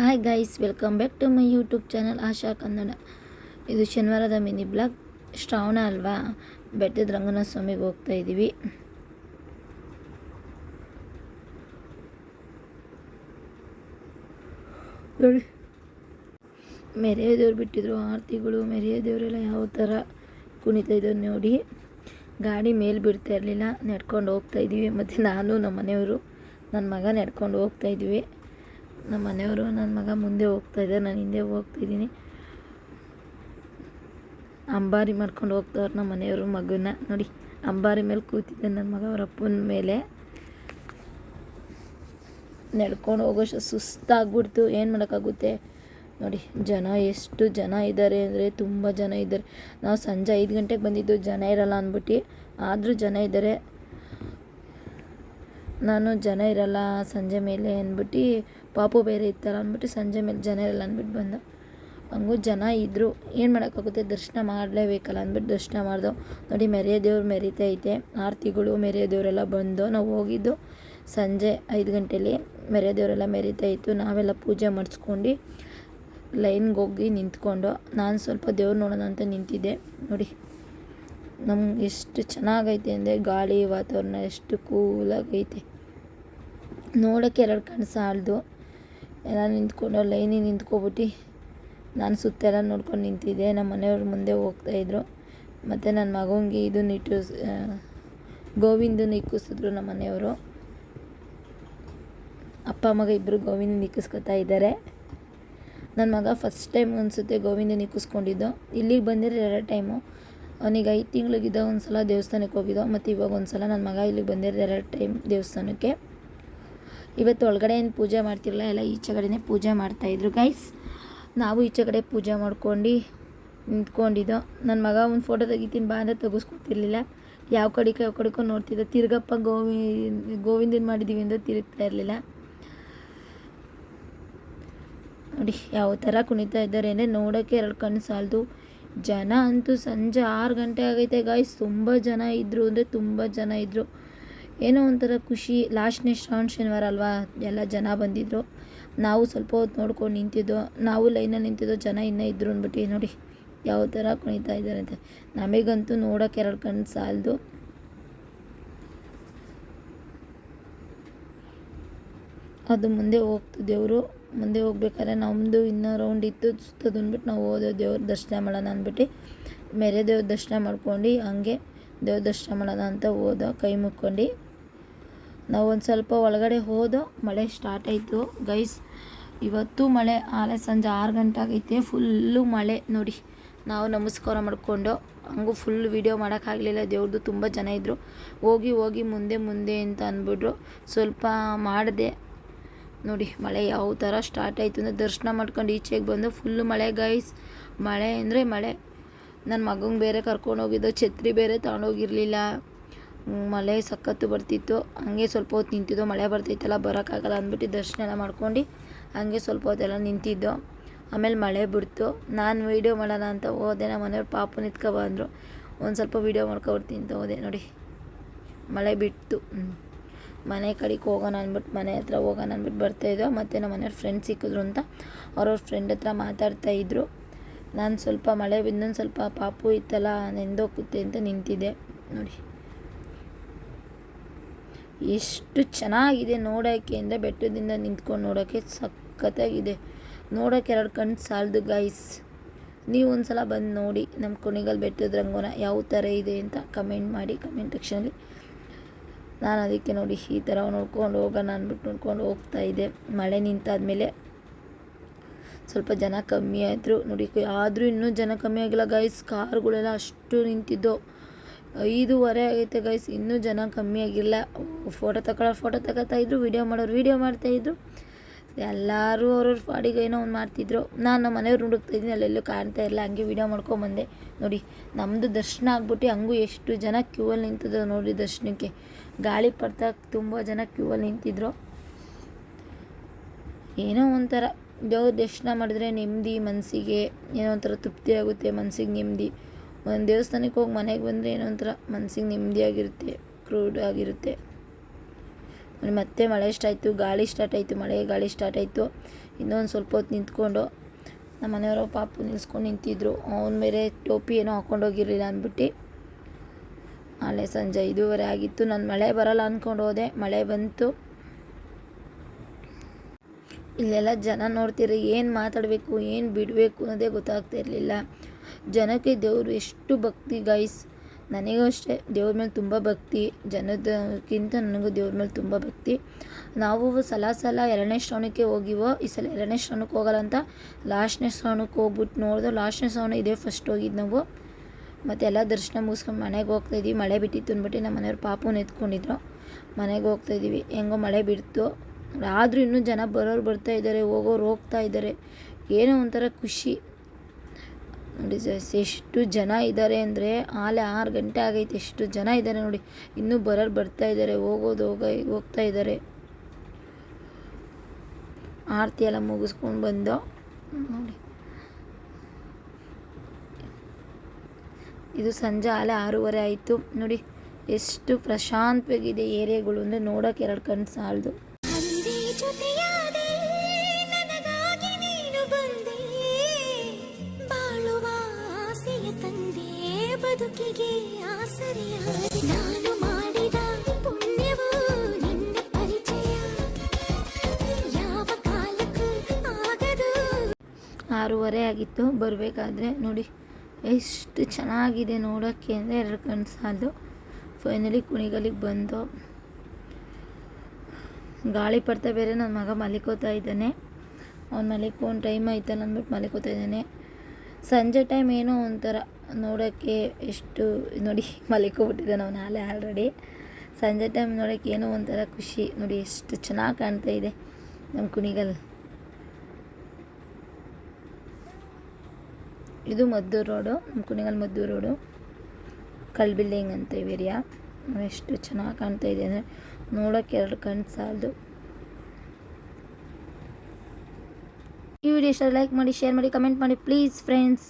Hi guys welcome back to my YouTube channel Asha Kannada ಇದು ಶನಿವಾರದ mini blog, Shravana ಅಲ್ವಾ? ಬೆಟ್ಟದ ರಂಗನಾಥ ಸ್ವಾಮಿಗೆ ಹೋಗ್ತಾ ಇದ್ದೀವಿ ನೋಡಿ. ಮೆರೆಯ ದೇವ್ರು ಬಿಟ್ಟಿದ್ರು, ಆರತಿಗಳು ಮೆರೆಯ ದೇವರೆಲ್ಲ ಯಾವ ಥರ ಕುಣಿತಾ ಇದ್ದಾರೆ ನೋಡಿ. ಗಾಡಿ ಮೇಲೆ ಬಿಡ್ತಾ ಇರಲಿಲ್ಲ, ನಡ್ಕೊಂಡು ಹೋಗ್ತಾ ಇದ್ದೀವಿ ಮತ್ತು ನಾನು ನಮ್ಮ ಮನೆಯವರು ನನ್ನ ಮಗ ನಡ್ಕೊಂಡು ಹೋಗ್ತಾ ಇದ್ವಿ. ನಮ್ಮ ಮನೆಯವರು ನನ್ನ ಮಗ ಮುಂದೆ ಹೋಗ್ತಾ ಇದ್ದಾರೆ. ನಾನು ಹಿಂದೆ ಹೋಗ್ತಿದ್ದೀನಿ ಅಂಬಾರಿ ಮಾಡ್ಕೊಂಡು ಹೋಗ್ತಾವ್ರು ನಮ್ಮ ಮನೆಯವರು, ಮಗನ. ನೋಡಿ, ಅಂಬಾರಿ ಮೇಲೆ ಕೂತಿದ್ದೆ ನನ್ನ ಮಗ. ಅವ್ರ ಅಪ್ಪನ ಮೇಲೆ ನಡ್ಕೊಂಡು ಹೋಗೋಷ್ಟು ಸುಸ್ತಾಗ್ಬಿಡ್ತು ಏನು ಮಾಡೋಕ್ಕಾಗುತ್ತೆ? ನೋಡಿ, ಜನ, ಎಷ್ಟು ಜನ ಇದ್ದಾರೆ ಅಂದರೆ ತುಂಬ ಜನ ಇದ್ದಾರೆ. ನಾವು ಸಂಜೆ ಐದು ಗಂಟೆಗೆ ಬಂದಿದ್ದು ಜನ ಇರಲ್ಲ ಅಂದ್ಬಿಟ್ಟು, ಆದರೂ ಜನ ಇದ್ದಾರೆ. ನಾನು ಜನ ಇರಲ್ಲ ಸಂಜೆ ಮೇಲೆ ಅಂದ್ಬಿಟ್ಟು ಪಾಪು ಬೇರೆ ಇತ್ತಲ್ಲ ಅಂದ್ಬಿಟ್ಟು ಸಂಜೆ ಮೇಲೆ ಜನ ಇರಲ್ಲ ಅಂದ್ಬಿಟ್ಟು ಬಂದ. ಹಂಗೂ ಜನ ಇದ್ದರು ಏನು ಮಾಡೋಕ್ಕಾಗುತ್ತೆ? ದರ್ಶನ ಮಾಡಲೇಬೇಕಲ್ಲ ಅಂದ್ಬಿಟ್ಟು ದರ್ಶನ ಮಾಡ್ದೋ. ನೋಡಿ ಮೆರೆಯ ದೇವ್ರು ಐತೆ. ಆರತಿಗಳು ಮೆರೆಯ ದೇವರೆಲ್ಲ ಬಂದು ನಾವು ಹೋಗಿದ್ದು ಸಂಜೆ ಐದು ಗಂಟೆಯಲ್ಲಿ ಮೆರೆಯ ದೇವರೆಲ್ಲ ಮೆರಿತಾ ಇತ್ತು. ನಾವೆಲ್ಲ ಪೂಜೆ ಮಾಡಿಸ್ಕೊಂಡು ಲೈನ್ಗೆ ಹೋಗಿ ನಿಂತ್ಕೊಂಡು ನಾನು ಸ್ವಲ್ಪ ದೇವ್ರು ನೋಡೋಣ ಅಂತ ನಿಂತಿದ್ದೆ. ನೋಡಿ ನಮ್ಗೆ ಎಷ್ಟು ಚೆನ್ನಾಗೈತೆ ಅಂದರೆ ಗಾಳಿ ವಾತಾವರಣ ಎಷ್ಟು ಕೂಲಾಗೈತೆ ನೋಡೋಕ್ಕೆ ಎರಡು ಕಣ್ಣು ಸಾಲದು. ಎಲ್ಲ ನಿಂತ್ಕೊಂಡು ಲೈನಿಗೆ ನಿಂತ್ಕೊಬಿಟ್ಟು ನಾನು ಸುತ್ತೆಲ್ಲ ನೋಡ್ಕೊಂಡು ನಿಂತಿದ್ದೆ. ನಮ್ಮ ಮನೆಯವ್ರ ಮುಂದೆ ಹೋಗ್ತಾಯಿದ್ರು ಮತ್ತು ನನ್ನ ಮಗನಿಗೆ ಇದನ್ನ ಇಟ್ಟು ಗೋವಿಂದನ ಇಕ್ಕಿಸಿದ್ರು ನಮ್ಮ ಮನೆಯವರು. ಅಪ್ಪ, ಮಗ ಇಬ್ಬರು ಗೋವಿಂದನ ಇಕ್ಕಿಸ್ಕೊತಾ ಇದ್ದಾರೆ. ನನ್ನ ಮಗ ಫಸ್ಟ್ ಟೈಮ್ ಅನಿಸುತ್ತೆ ಗೋವಿಂದನ ಇಕ್ಕಿಸ್ಕೊಂಡಿದ್ದು ಇಲ್ಲಿಗೆ ಬಂದಿರೋ ಎರಡು ಟೈಮು ಅವನಿಗೆ ಐದು ತಿಂಗಳಿಗಿದ್ದ ಒಂದು ಸಲ ದೇವಸ್ಥಾನಕ್ಕೆ ಹೋಗಿದ್ದೋ, ಮತ್ತು ಇವಾಗ ಒಂದು ಸಲ ನನ್ನ ಮಗ ಇಲ್ಲಿಗೆ ಬಂದಿರೋದು ಎರಡು ಟೈಮ್ ದೇವಸ್ಥಾನಕ್ಕೆ. ಇವತ್ತು ಒಳಗಡೆ ಏನು ಪೂಜೆ ಮಾಡ್ತಿರಲ್ಲ ಎಲ್ಲ ಈಚೆ ಕಡೆನೇ ಪೂಜೆ ಮಾಡ್ತಾಯಿದ್ರು ಗೈಸ್ ನಾವು ಈಚೆ ಕಡೆ ಪೂಜೆ ಮಾಡ್ಕೊಂಡು ನಿಂತ್ಕೊಂಡಿದ್ದೋ. ನನ್ನ ಮಗ ಒಂದು ಫೋಟೋ ತೆಗಿತೀನಿ, ಬಾ ಅಂದರೆ ತೆಗಿಸ್ಕೊತಿರ್ಲಿಲ್ಲ ಯಾವ ಕಡೆಗೆ ಯಾವ ಕಡೆಗೋ ನೋಡ್ತಿದ್ದ. ತಿರ್ಗಪ್ಪ ಗೋವಿ, ಗೋವಿಂದನ ಮಾಡಿದ್ದೀವಿ ಅಂದರೆ ತಿರುಗ್ತಾ ಇರಲಿಲ್ಲ. ನೋಡಿ, ಯಾವ ಥರ ಕುಣಿತಾ ಇದ್ದಾರೆ. ಅಂದರೆ ನೋಡೋಕ್ಕೆ ಎರಡು ಕಣ್ಣು ಸಾಲದು. ಜನ ಅಂತೂ ಸಂಜೆ ಆರು ಗಂಟೆ ಆಗೈತೆ ಗಾಯ್ಸ್ ತುಂಬ ಜನ ಇದ್ದರು ಅಂದರೆ ತುಂಬ ಜನ ಇದ್ದರು ಏನೋ ಒಂಥರ ಖುಷಿ. ಲಾಸ್ಟ್ನೇ ಶ್ರಾವಣ ಶನಿವಾರ ಅಲ್ವಾ? ಎಲ್ಲ ಜನ ಬಂದಿದ್ದರು ನಾವು ಸ್ವಲ್ಪ ಹೊತ್ತು ನೋಡ್ಕೊಂಡು ನಿಂತಿದ್ದೋ ನಾವು ಲೈನಲ್ಲಿ ನಿಂತಿದ್ದೋ ಜನ ಇನ್ನೂ ಇದ್ದರು ಅಂದ್ಬಿಟ್ಟು ನೋಡಿ, ಯಾವ ಥರ ಕುಣಿತಾ ಇದ್ದಾರೆ ಅಂತ. ನಮಗಂತೂ ನೋಡೋಕೆ ಎರಡು ಕಣ್ಣು ಸಾಲದು. ಅದು ಮುಂದೆ ಹೋಗ್ತು ದೇವರು. ಮುಂದೆ ಹೋಗ್ಬೇಕಾದ್ರೆ ನಮ್ಮದು ಇನ್ನೂ ರೌಂಡ್ ಇತ್ತು. ಸುತ್ತದು ಅಂದ್ಬಿಟ್ಟು ನಾವು ಹೋದೆವು. ದೇವ್ರ ದರ್ಶನ ಮಾಡೋಣ ಅಂದ್ಬಿಟ್ಟು ಮೇರೆ ದೇವ್ರ ದರ್ಶನ ಮಾಡ್ಕೊಂಡು ಹಂಗೆ ದೇವ್ರ ದರ್ಶನ ಮಾಡೋಣ ಅಂತ ಹೋದ, ಕೈ ಮುಕ್ಕೊಂಡು. ನಾವು ಒಂದು ಸ್ವಲ್ಪ ಒಳಗಡೆ ಹೋದೋ ಮಳೆ ಸ್ಟಾರ್ಟ್ ಆಯಿತು. ಗೈಸ್ ಇವತ್ತು ಮಳೆ ಆಲೆ ಸಂಜೆ ಆರು ಗಂಟೆ ಆಗೈತೆ. ಫುಲ್ಲು ಮಳೆ ನೋಡಿ. ನಾವು ನಮಸ್ಕಾರ ಮಾಡಿಕೊಂಡು ಹಂಗೂ ಫುಲ್ ವೀಡಿಯೋ ಮಾಡೋಕ್ಕಾಗಲಿಲ್ಲ ದೇವ್ರದ್ದು ತುಂಬ ಜನ ಇದ್ದರು ಹೋಗಿ ಹೋಗಿ ಮುಂದೆ ಮುಂದೆ ಅಂತ ಅಂದ್ಬಿಟ್ರು. ಸ್ವಲ್ಪ ಮಾಡಿದೆ. ನೋಡಿ, ಮಳೆ ಯಾವ ಥರ ಸ್ಟಾರ್ಟ್ ಆಯಿತು ಅಂದರೆ ದರ್ಶನ ಮಾಡ್ಕೊಂಡು ಈಚೆಗೆ ಬಂದು ಫುಲ್ಲು ಮಳೆ ಗೈಸ್ ಮಳೆ ಅಂದರೆ ಮಳೆ. ನನ್ನ ಮಗಂಗೆ ಬೇರೆ ಕರ್ಕೊಂಡು ಹೋಗಿದ್ದು, ಛತ್ರಿ ಬೇರೆ ತಗೊಂಡೋಗಿರಲಿಲ್ಲ ಮಳೆ ಸಖತ್ತು ಬರ್ತಿತ್ತು, ಹಂಗೆ ಸ್ವಲ್ಪ ಹೊತ್ತು ನಿಂತಿದ್ದು ಮಳೆ ಬರ್ತೈತಲ್ಲ, ಬರೋಕ್ಕಾಗಲ್ಲ ಅಂದ್ಬಿಟ್ಟು ದರ್ಶನ ಎಲ್ಲ ಮಾಡ್ಕೊಂಡು ಹಂಗೆ ಸ್ವಲ್ಪ ಹೊತ್ತೆಲ್ಲ ನಿಂತಿದ್ದು. ಆಮೇಲೆ ಮಳೆ ಬಿಡ್ತು. ನಾನು ವೀಡಿಯೋ ಮಾಡೋಣ ಅಂತ ಹೋದೆ, ನಮ್ಮ ಮನೆಯವ್ರು ಪಾಪು ನಿಂತ್ಕೊ ಬಂದರು. ಒಂದು ಸ್ವಲ್ಪ ವೀಡಿಯೋ ಮಾಡ್ಕೊಬರ್ತೀನಿ ಅಂತ ಹೋದೆ ನೋಡಿ. ಮಳೆ ಬಿಟ್ಟು ಮನೆ ಕಡೆಗೆ ಹೋಗೋಣ ಅಂದ್ಬಿಟ್ಟು ಮನೆ ಹತ್ರ ಹೋಗೋಣ ಅಂದ್ಬಿಟ್ಟು ಬರ್ತಾಯಿದ್ದೋ ಮತ್ತು ನಮ್ಮ ಮನೆಯವ್ರ ಫ್ರೆಂಡ್ ಸಿಕ್ಕಿದ್ರು ಅಂತ ಅವ್ರವ್ರ ಫ್ರೆಂಡ್ ಹತ್ರ ಮಾತಾಡ್ತಾ ಇದ್ದರು ನಾನು ಸ್ವಲ್ಪ ಮಳೆ ಬಿದ್ದು ಸ್ವಲ್ಪ ಪಾಪು ಇತ್ತಲ್ಲ, ನೆಂದೋಗುತ್ತೆ ಅಂತ ನಿಂತಿದ್ದೆ. ನೋಡಿ. ಎಷ್ಟು ಚೆನ್ನಾಗಿದೆ ನೋಡೋಕ್ಕೆ ಅಂದರೆ ಬೆಟ್ಟದಿಂದ ನಿಂತ್ಕೊಂಡು ನೋಡೋಕ್ಕೆ ಸಖತ್ತಾಗಿದೆ. ನೋಡೋಕ್ಕೆ ಎರಡು ಕಣ್ಣು ಸಾಲದು ಗೈಸ್ ನೀವು ಒಂದು ಸಲ ಬಂದು ನೋಡಿ ನಮ್ಮ ಕುಣಿಗಲ್ ಬೆಟ್ಟದ ರಂಗೋನ ಯಾವ ಥರ ಇದೆ ಅಂತ ಕಮೆಂಟ್ ಮಾಡಿ ಕಮೆಂಟ್ ಸೆಕ್ಷನಲ್ಲಿ ನಾನು ಅದಕ್ಕೆ ನೋಡಿ ಈ ಥರ ನೋಡ್ಕೊಂಡು ಹೋಗೋಣ ಅಂದ್ಬಿಟ್ಟು ನೋಡ್ಕೊಂಡು ಹೋಗ್ತಾ ಇದ್ದೆ. ಮಳೆ ನಿಂತಾದಮೇಲೆ ಸ್ವಲ್ಪ ಜನ ಕಮ್ಮಿ ಆಯಿತು ನೋಡಿ, ಆದರೂ ಇನ್ನೂ ಜನ ಕಮ್ಮಿ ಆಗಿಲ್ಲ ಗೈಸ್ ಕಾರ್ಗಳೆಲ್ಲ ಅಷ್ಟು ನಿಂತಿದ್ದು. ಐದೂವರೆ ಆಗೈತೆ ಗೈಸ್ ಇನ್ನೂ ಜನ ಕಮ್ಮಿ ಆಗಿಲ್ಲ. ಫೋಟೋ ತಗೊಳ್ಳೋ ಫೋಟೋ ತಗೋತಾ ಇದ್ರು ವೀಡಿಯೋ ಮಾಡೋರು ವೀಡಿಯೋ ಮಾಡ್ತಾಯಿದ್ರು ಎಲ್ಲರೂ ಅವ್ರವ್ರ ಪಾಡಿಗೆ ಏನೋ ಒಂದು ಮಾಡ್ತಿದ್ರು. ನಾನು ನಮ್ಮ ಮನೆಯವ್ರು ಹುಡುಕ್ತಾ ಇದ್ದೀನಿ, ಅಲ್ಲೆಲ್ಲೂ ಕಾಣ್ತಾ ಇರಲ್ಲ ಹಂಗೆ ವೀಡಿಯೋ ಮಾಡ್ಕೊಂಬಂದೆ ನೋಡಿ ನಮ್ಮದು ದರ್ಶನ ಆಗ್ಬಿಟ್ಟು ಹಂಗೂ ಎಷ್ಟು ಜನ ಕ್ಯೂವಲ್ಲಿ ನಿಂತಿದ್ರು ನೋಡಿ ದರ್ಶನಕ್ಕೆ. ಗಾಳಿ ಪಡ್ತಾ ತುಂಬ ಜನ ಕ್ಯೂವಲ್ಲಿ ನಿಂತಿದ್ರು. ಏನೋ ಒಂಥರ, ದೇವ್ರ ದರ್ಶನ ಮಾಡಿದ್ರೆ ನೆಮ್ಮದಿ ಮನಸ್ಸಿಗೆ ಏನೋ ಒಂಥರ ತೃಪ್ತಿ ಆಗುತ್ತೆ ಮನಸ್ಸಿಗೆ ನೆಮ್ಮದಿ. ಒಂದು ದೇವಸ್ಥಾನಕ್ಕೆ ಹೋಗಿ ಮನೆಗೆ ಬಂದರೆ ಏನೋ ಒಂಥರ ಮನಸ್ಸಿಗೆ ನೆಮ್ಮದಿಯಾಗಿರುತ್ತೆ ಕ್ರೂಡ್ ಆಗಿರುತ್ತೆ. ಮತ್ತೆ ಮಳೆ ಸ್ಟಾರ್ಟ್ ಆಯಿತು, ಗಾಳಿ ಸ್ಟಾರ್ಟ್ ಆಯಿತು, ಮಳೆ, ಗಾಳಿ ಸ್ಟಾರ್ಟ್ ಆಯಿತು. ಇನ್ನೊಂದು ಸ್ವಲ್ಪ ಹೊತ್ತು ನಿಂತ್ಕೊಂಡು ನಮ್ಮ ಮನೆಯವರು ಪಾಪು ನಿಲ್ಸ್ಕೊಂಡು ನಿಂತಿದ್ರು. ಅವನ ಮೇಲೆ ಟೋಪಿ ಏನೋ ಹಾಕ್ಕೊಂಡೋಗಿರಲಿಲ್ಲ ಅಂದ್ಬಿಟ್ಟು ನಾಳೆ ಸಂಜೆ ಐದೂವರೆ ಆಗಿತ್ತು. ನಾನು ಮಳೆ ಬರಲ್ಲ ಅಂದ್ಕೊಂಡು ಹೋದೆ. ಮಳೆ ಬಂತು. ಇಲ್ಲೆಲ್ಲ ಜನ ನೋಡ್ತಿರ, ಏನು ಮಾತಾಡಬೇಕು, ಏನು ಬಿಡಬೇಕು ಅನ್ನೋದೇ ಗೊತ್ತಾಗ್ತಾ ಇರಲಿಲ್ಲ ಜನಕ್ಕೆ ದೇವರು ಎಷ್ಟು ಭಕ್ತಿ ಗೈಸ್ ನನಗೂ ಅಷ್ಟೇ, ದೇವ್ರ ಮೇಲೆ ತುಂಬ ಭಕ್ತಿ. ಜನದಕ್ಕಿಂತ ನನಗೂ ದೇವ್ರ ಮೇಲೆ ತುಂಬ ಭಕ್ತಿ. ನಾವು ಸಲ ಸಲ ಎರಡನೇ ಶ್ರವಣಕ್ಕೆ ಹೋಗಿವೋ, ಈ ಸಲ ಎರಡನೇ ಶ್ರವಣಕ್ಕೆ ಹೋಗಲ್ಲ ಅಂತ ಲಾಸ್ಟ್ನೇ ಶ್ರವಣಕ್ಕೆ ಹೋಗ್ಬಿಟ್ಟು ನೋಡಿದ್ರು ಲಾಸ್ಟ್ನೇ ಶ್ರವಣ ಇದೇ ಫಸ್ಟ್ ಹೋಗಿದ್ದು ನಾವು. ಮತ್ತು ಎಲ್ಲ ದರ್ಶನ ಮುಗಿಸ್ಕೊಂಡು ಮನೆಗೆ ಹೋಗ್ತಾಯಿದ್ವಿ ಮಳೆ ಬಿಟ್ಟಿತ್ತು ಅಂದ್ಬಿಟ್ಟು ನಮ್ಮ ಮನೆಯವ್ರು ಪಾಪು ಎತ್ಕೊಂಡಿದ್ರು. ಮನೆಗೆ ಹೋಗ್ತಾಯಿದ್ವಿ ಹೆಂಗೋ ಮಳೆ ಬಿಡ್ತು. ಆದರೂ ಇನ್ನೂ ಜನ ಬರೋರು ಬರ್ತಾ ಇದ್ದಾರೆ, ಹೋಗೋರು ಹೋಗ್ತಾ ಇದ್ದಾರೆ. ಏನೋ ಒಂಥರ ಖುಷಿ. ನೋಡಿ ಜಸ್ ಎಷ್ಟು ಜನ ಇದ್ದಾರೆ ಅಂದರೆ ಆಲೆ ಆರು ಗಂಟೆ ಆಗೈತೆ, ಎಷ್ಟು ಜನ ಇದ್ದಾರೆ ನೋಡಿ. ಇನ್ನೂ ಬರೋರು ಬರ್ತಾ ಇದ್ದಾರೆ, ಹೋಗೋದು ಹೋಗ, ಹೋಗ್ತಾ ಇದ್ದಾರೆ. ಆರತಿ ಎಲ್ಲ ಮುಗಿಸ್ಕೊಂಡು ಬಂದು, ನೋಡಿ. ಇದು ಸಂಜೆ ಆಲೆ ಆರೂವರೆ ಆಯಿತು. ನೋಡಿ, ಎಷ್ಟು ಪ್ರಶಾಂತವಾಗಿದೆ ಏರಿಯಾಗಳು ಅಂದರೆ ನೋಡೋಕೆ ಎರಡು ಕಣ್ಣು ಸಾಲದು. ಆರೂವರೆ ಆಗಿತ್ತು, ಬರಬೇಕಾದ್ರೆ ನೋಡಿ, ಎಷ್ಟು ಚೆನ್ನಾಗಿದೆ ನೋಡೋಕ್ಕೆ ಅಂದರೆ ಎರಡು ಕಣ್ಣು ಸಾಲದು ಫೈನಲಿ ಕುಣಿಗಲಿಗೆ ಬಂದು. ಗಾಳಿ ಪಡ್ತಾ ಬೇರೆ ನನ್ನ ಮಗ ಮಲಿಕೋತಾ ಇದ್ದಾನೆ. ಅವ್ನು ಮಲಿಕೊಂಡು ಟೈಮ್ ಆಯ್ತಲ್ಲ ಅಂದ್ಬಿಟ್ಟು ಮಲಿಕೋತಾ ಇದ್ದಾನೆ. ಸಂಜೆ ಟೈಮ್ ಏನೋ ಒಂಥರ. ನೋಡೋಕ್ಕೆ ಎಷ್ಟು ನೋಡಿ ಮಲಿಕೊಬಿಟ್ಟಿದ್ದಾನೆ ನಾವು ನಾಳೆ ಆಲ್ರೆಡಿ ಸಂಜೆ ಟೈಮ್ ನೋಡೋಕ್ಕೆ ಏನೋ ಒಂಥರ ಖುಷಿ. ನೋಡಿ ಎಷ್ಟು ಚೆನ್ನಾಗಿ ಕಾಣ್ತಾ ಇದೆ ನಮ್ಮ ಕುಣಿಗಲ್. ಇದು ಮದ್ದೂರು ರೋಡು ನಮ್ಮ ಕುಣಿಗಲ್ ಮದ್ದೂರು ರೋಡು. ಕಲ್ ಬಿಲ್ಡಿಂಗ್ ಅಂತ ಏರಿಯಾ ಎಷ್ಟು ಚೆನ್ನಾಗಿ ಕಾಣ್ತಾ ಇದೆ. ಅಂದರೆ ನೋಡೋಕ್ಕೆ ಎರಡು ಕಣ್ಣು ಸಾಲದು. ಈ ವಿಡಿಯೋ ಇಷ್ಟ ಲೈಕ್ ಮಾಡಿ ಶೇರ್ ಮಾಡಿ ಕಮೆಂಟ್ ಮಾಡಿ ಪ್ಲೀಸ್ ಫ್ರೆಂಡ್ಸ್